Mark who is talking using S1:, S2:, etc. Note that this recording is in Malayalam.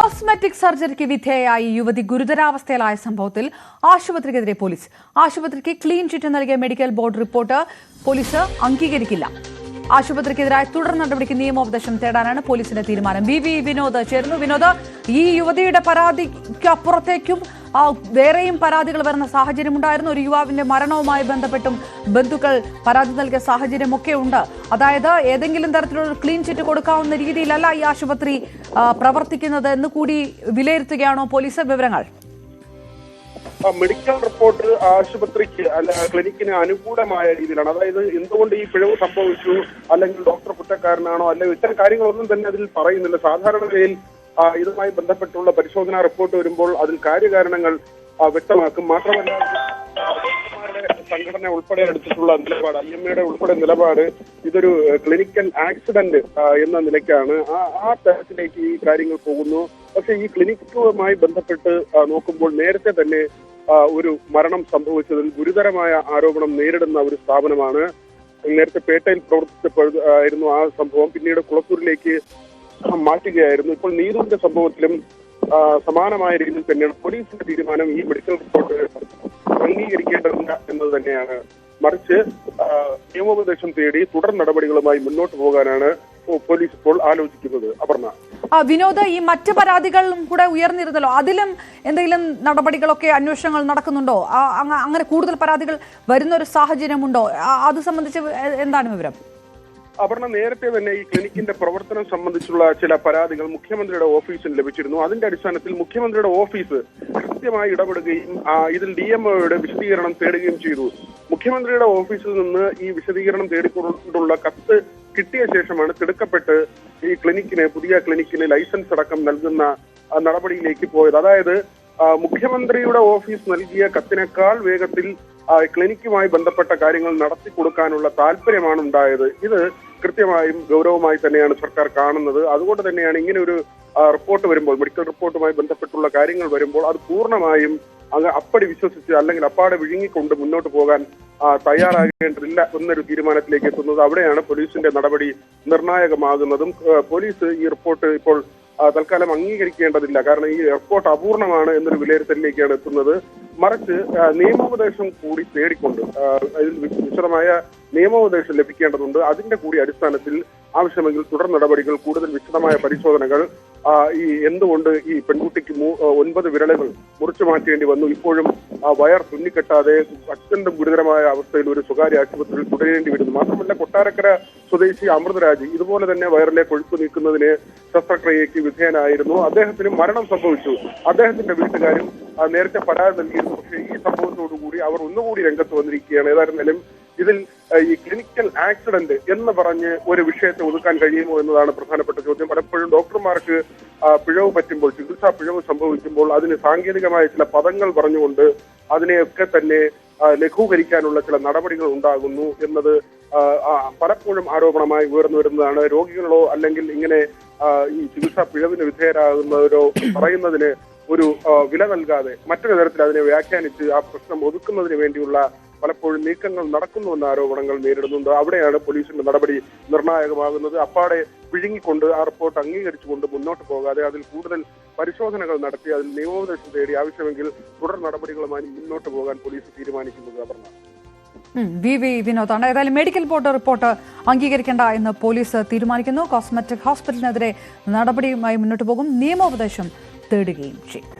S1: കോസ്മെറ്റിക് സർജറിക്ക് വിധേയയായി യുവതി ഗുരുതരാവസ്ഥയിലായ സംഭവത്തിൽ ആശുപത്രിക്കെതിരെ പോലീസ്. ആശുപത്രിക്ക് ക്ലീൻ ചിറ്റ് നൽകിയ മെഡിക്കൽ ബോർഡ് റിപ്പോർട്ട് പോലീസ് അംഗീകരിക്കില്ല. ആശുപത്രിക്കെതിരായ തുടർ നടപടിക്ക് നിയമോപദേശം തേടാനാണ് പോലീസിന്റെ തീരുമാനം. ബി വി വിനോദ് ചേർന്നു വിനോദ് ഈ യുവതിയുടെ പരാതിക്ക് അപ്പുറത്തേക്കും ആ, വേറെയും പരാതികൾ വരുന്ന സാഹചര്യമുണ്ടായിരുന്നു. ഒരു യുവാവിന്റെ മരണവുമായി ബന്ധപ്പെട്ടും ബന്ധുക്കൾ പരാതി നൽകിയ സാഹചര്യമൊക്കെ ഉണ്ട്. അതായത് ഏതെങ്കിലും തരത്തിലുള്ള ക്ലീൻ ചിറ്റ് കൊടുക്കാവുന്ന രീതിയിലല്ല ഈ ആശുപത്രി പ്രവർത്തിക്കുന്നത് എന്ന് കൂടി വിലയിരുത്തുകയാണോ പോലീസ് വിവരങ്ങൾ?
S2: മെഡിക്കൽ റിപ്പോർട്ട് ആശുപത്രിക്ക് അല്ല ക്ലിനിക്കിന് അനുകൂലമായ രീതിയിലാണ്. അതായത് എന്തുകൊണ്ട് ഈ പിഴവ് സംഭവിച്ചു? അല്ലെങ്കിൽ ഡോക്ടർ കുറ്റക്കാരനാണോ? അല്ലെങ്കിൽ ഇത്തരം കാര്യങ്ങളൊന്നും തന്നെ അതിൽ പറയുന്നില്ല. സാധാരണ നിലയിൽ ഇതുമായി ബന്ധപ്പെട്ടുള്ള പരിശോധനാ റിപ്പോർട്ട് വരുമ്പോൾ അതിൽ കാര്യകാരണങ്ങൾ വ്യക്തമാക്കും. മാത്രമല്ല സംഘടന ഉൾപ്പെടെ എടുത്തിട്ടുള്ള നിലപാട് ഐ എം എയുടെ ഉൾപ്പെടെ നിലപാട് ഇതൊരു ക്ലിനിക്കൽ ആക്സിഡന്റ് എന്ന നിലയ്ക്കാണ്. ആ ആ തരത്തിലേക്ക് ഈ കാര്യങ്ങൾ പോകുന്നു. പക്ഷേ ഈ ക്ലിനിക്കുമായി ബന്ധപ്പെട്ട് നോക്കുമ്പോൾ നേരത്തെ തന്നെ ഒരു മരണം സംഭവിച്ചതിൽ ഗുരുതരമായ ആരോപണം നേരിടുന്ന ഒരു സ്ഥാപനമാണ്. നേരത്തെ പേട്ടയിൽ പ്രവർത്തിച്ചപ്പോഴായിരുന്നു ആ സംഭവം. പിന്നീട് കുളത്തൂരിലേക്ക് മാറ്റുകയായിരുന്നു. ഇപ്പോൾ നീതുവിന്റെ സംഭവത്തിലും സമാനമായ രീതിയിൽ തന്നെയാണ് പോലീസിന്റെ തീരുമാനം ഈ മെഡിക്കൽ റിപ്പോർട്ട് അംഗീകരിക്കേണ്ടതില്ല എന്നത് തന്നെയാണ്. മറിച്ച് നിയമോപദേശം തേടി തുടർ നടപടികളുമായി മുന്നോട്ട് പോകാനാണ് പോലീസ് ഇപ്പോൾ ആലോചിക്കുന്നത്. അപർണ.
S1: വിനോദ ഈ മറ്റ് പരാതികളും കൂടെ ഉയർന്നിരുന്നല്ലോ. അതിലും എന്തെങ്കിലും നടപടികളൊക്കെ അന്വേഷണങ്ങൾ നടക്കുന്നുണ്ടോ? അങ്ങനെ കൂടുതൽ പരാതികൾ വരുന്ന ഒരു സാഹചര്യമുണ്ടോ അത് സംബന്ധിച്ച് എന്താണ് വിവരം?
S2: അപർണ നേരത്തെ തന്നെ ഈ ക്ലിനിക്കിന്റെ പ്രവർത്തനം സംബന്ധിച്ചുള്ള ചില പരാതികൾ മുഖ്യമന്ത്രിയുടെ ഓഫീസിൽ ലഭിച്ചിരുന്നു. അതിന്റെ അടിസ്ഥാനത്തിൽ മുഖ്യമന്ത്രിയുടെ ഓഫീസ് കൃത്യമായി ഇടപെടുകയും ഇതിൽ ഡി എം ഒയുടെ വിശദീകരണം തേടുകയും ചെയ്തു. മുഖ്യമന്ത്രിയുടെ ഓഫീസിൽ നിന്ന് ഈ വിശദീകരണം തേടിക്കൊണ്ടുള്ള കത്ത് കിട്ടിയ ശേഷമാണ് തിടുക്കപ്പെട്ട് ഈ ക്ലിനിക്കിന് പുതിയ ക്ലിനിക്കിന് ലൈസൻസ് അടക്കം നൽകുന്ന നടപടിയിലേക്ക് പോയത്. അതായത് മുഖ്യമന്ത്രിയുടെ ഓഫീസ് നൽകിയ കത്തിനേക്കാൾ വേഗത്തിൽ ക്ലിനിക്കുമായി ബന്ധപ്പെട്ട കാര്യങ്ങൾ നടത്തി കൊടുക്കാനുള്ള താല്പര്യമാണ് ഉണ്ടായത് ഇത് കൃത്യമായും ഗൗരവമായി തന്നെയാണ് സർക്കാർ കാണുന്നത്. അതുകൊണ്ട് തന്നെയാണ് ഇങ്ങനെ ഒരു റിപ്പോർട്ട് വരുമ്പോൾ മെഡിക്കൽ റിപ്പോർട്ടുമായി ബന്ധപ്പെട്ടുള്ള കാര്യങ്ങൾ വരുമ്പോൾ അത് പൂർണമായും അങ്ങ് അപ്പടി വിശ്വസിച്ച് അല്ലെങ്കിൽ അപ്പാടെ വിഴുങ്ങിക്കൊണ്ട് മുന്നോട്ട് പോകാൻ തയ്യാറാകേണ്ടതില്ല എന്നൊരു തീരുമാനത്തിലേക്ക് എത്തുന്നത് അവിടെയാണ് പോലീസിന്റെ നടപടി നിർണായകമാകുന്നതും. പോലീസ് ഈ റിപ്പോർട്ട് ഇപ്പോൾ തൽക്കാലം അംഗീകരിക്കേണ്ടതില്ല. കാരണം ഈ റിപ്പോർട്ട് അപൂർണമാണ് എന്നൊരു വിലയിരുത്തലിലേക്കാണ് എത്തുന്നത്. മറിച്ച് നിയമോപദേശം കൂടി തേടിക്കൊണ്ട് വിശദമായ നിയമോപദേശം ലഭിക്കേണ്ടതുണ്ട്. അതിന്റെ കൂടി അടിസ്ഥാനത്തിൽ ആവശ്യമെങ്കിൽ തുടർ നടപടികൾ കൂടുതൽ വിശദമായ പരിശോധനകൾ ഈ എന്തുകൊണ്ട് ഈ പെൺകുട്ടിക്ക് ഒൻപത് വിരലുകൾ മുറിച്ചു മാറ്റേണ്ടി വന്നു. ഇപ്പോഴും ആ വയർ തുന്നിക്കെട്ടാതെ അത്യന്തം ഗുരുതരമായ അവസ്ഥയിൽ ഒരു സ്വകാര്യ ആശുപത്രിയിൽ തുടരേണ്ടി വരുന്നു. മാത്രമല്ല കൊട്ടാരക്കര സ്വദേശി അമൃതരാജ് ഇതുപോലെ തന്നെ വയറിലെ കൊഴുപ്പ് നീക്കുന്നതിന് ശസ്ത്രക്രിയയ്ക്ക് വിധേയനായിരുന്നു. അദ്ദേഹത്തിന് മരണം സംഭവിച്ചു. അദ്ദേഹത്തിന്റെ വീട്ടുകാരും നേരത്തെ പരാതി നൽകിയിരുന്നു. പക്ഷേ ഈ സംഭവത്തോടുകൂടി അവർ ഒന്നുകൂടി രംഗത്ത് വന്നിരിക്കുകയാണ്. ഏതായിരുന്നാലും ഇതിൽ ഈ ക്ലിനിക്കൽ ആക്സിഡന്റ് എന്ന് പറഞ്ഞ് ഒരു വിഷയത്തെ ഒതുക്കാൻ കഴിയുമോ എന്നതാണ് പ്രധാനപ്പെട്ട ചോദ്യം. പലപ്പോഴും ഡോക്ടർമാർക്ക് പിഴവ് പറ്റുമ്പോൾ ചികിത്സാ പിഴവ് സംഭവിക്കുമ്പോൾ അതിന് സാങ്കേതികമായ ചില പദങ്ങൾ പറഞ്ഞുകൊണ്ട് അതിനെയൊക്കെ തന്നെ ലഘൂകരിക്കാനുള്ള ചില നടപടികൾ ഉണ്ടാകുന്നു എന്നത് പലപ്പോഴും ആരോപണമായി ഉയർന്നു വരുന്നതാണ്. രോഗികളോ അല്ലെങ്കിൽ ഇങ്ങനെ ഈ ചികിത്സാ പിഴവിന് വിധേയരാകുന്നവരോ പറയുന്നതിന് ഒരു വില നൽകാതെ മറ്റൊരു തരത്തിൽ അതിനെ വ്യാഖ്യാനിച്ച് ആ പ്രശ്നം ഒതുക്കുന്നതിന് വേണ്ടിയുള്ള പലപ്പോഴും നീക്കങ്ങൾ നടക്കുന്നുവെന്ന ആരോപണങ്ങൾ നേരിടുന്നുണ്ട്. അവിടെയാണ് പോലീസിന്റെ നടപടി നിർണായകമാകുന്നത്. അപ്പാടെ വിഴുങ്ങിക്കൊണ്ട് ആ റിപ്പോർട്ട് അംഗീകരിച്ചുകൊണ്ട് മുന്നോട്ട് പോകാതെ അതിൽ കൂടുതൽ പരിശോധനകൾ നടത്തി അതിൽ നിയമോപദേശം തേടി ആവശ്യമെങ്കിൽ തുടർ നടപടികളുമായി മുന്നോട്ട് പോകാൻ പോലീസ് തീരുമാനിക്കുന്നത് അപർണ.
S1: V V വിനോദാണ്. ഏതായാലും മെഡിക്കൽ ബോർഡ് റിപ്പോർട്ട് അംഗീകരിക്കേണ്ട എന്ന് പോലീസ് തീരുമാനിക്കുന്നു. കോസ്മെറ്റിക് ഹോസ്പിറ്റലിനെതിരെ നടപടിയുമായി മുന്നോട്ട് പോകും. നിയമോപദേശം തേടുകയും ചെയ്യും.